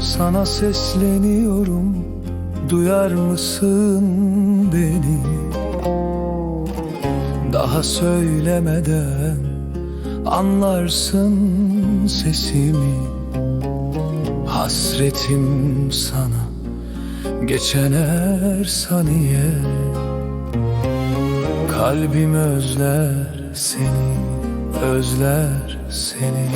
Sana sesleniyorum Duyar mısın beni? Daha söylemeden Anlarsın sesimi. Hasretim sana Geçen her saniye Kalbim özler seni Özler seni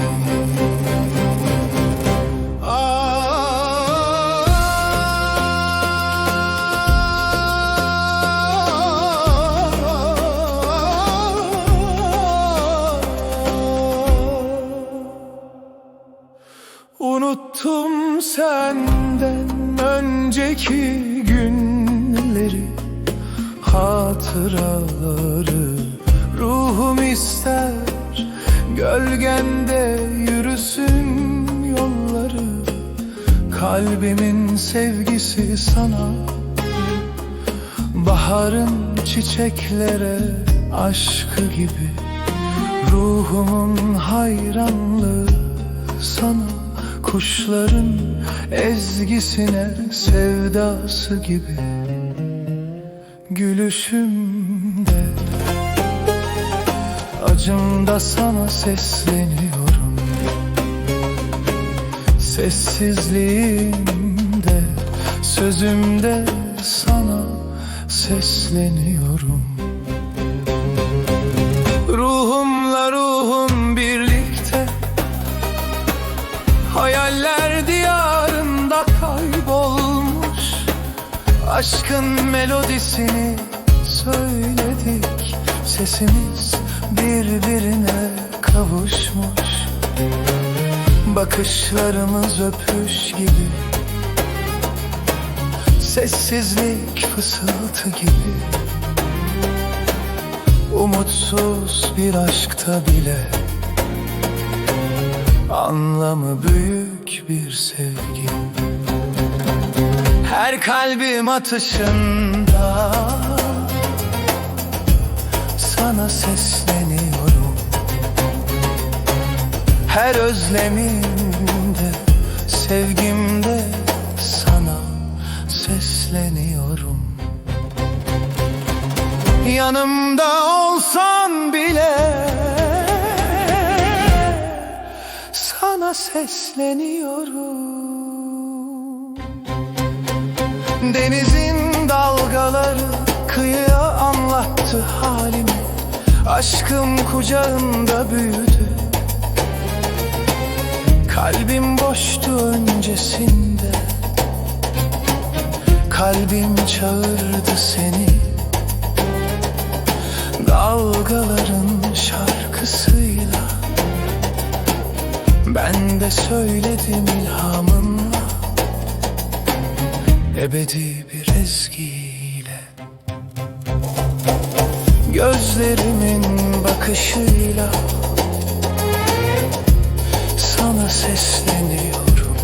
Unuttum senden önceki günleri Hatıraları. Ruhum ister Gölgende yürüsün yolları. Kalbimin sevgisi sana Baharın çiçeklere aşkı gibi. Ruhumun hayranlığı sana Kuşların ezgisine sevdası gibi Gülüşümde. Acımda sana sesleniyorum. Sessizliğimde Sözümde sana sesleniyorum Aşkın melodisini söyledik. Sesimiz birbirine kavuşmuş. Bakışlarımız öpüş gibi. Sessizlik fısıltı gibi. Umutsuz bir aşkta bile Anlamı büyük bir sevgi Her kalbim atışında Sana sesleniyorum. Her özlemimde Sevgimde sana sesleniyorum. Yanımda olsan bile Sana sesleniyorum Denizin dalgaları kıyıya anlattı halimi. Aşkım kucağında büyüdü. Kalbim boştu öncesinde. Kalbim çağırdı seni. Dalgaların şarkısıyla. Ben de söyledim ilhamımla Ebedi bir ezgiyle. Gözlerimin bakışıyla Sana sesleniyorum.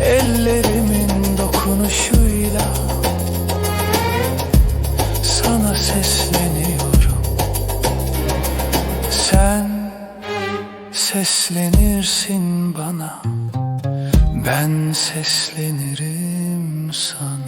Ellerimin dokunuşuyla sana sesleniyorum. Sen seslenirsin bana ben seslenirim sana.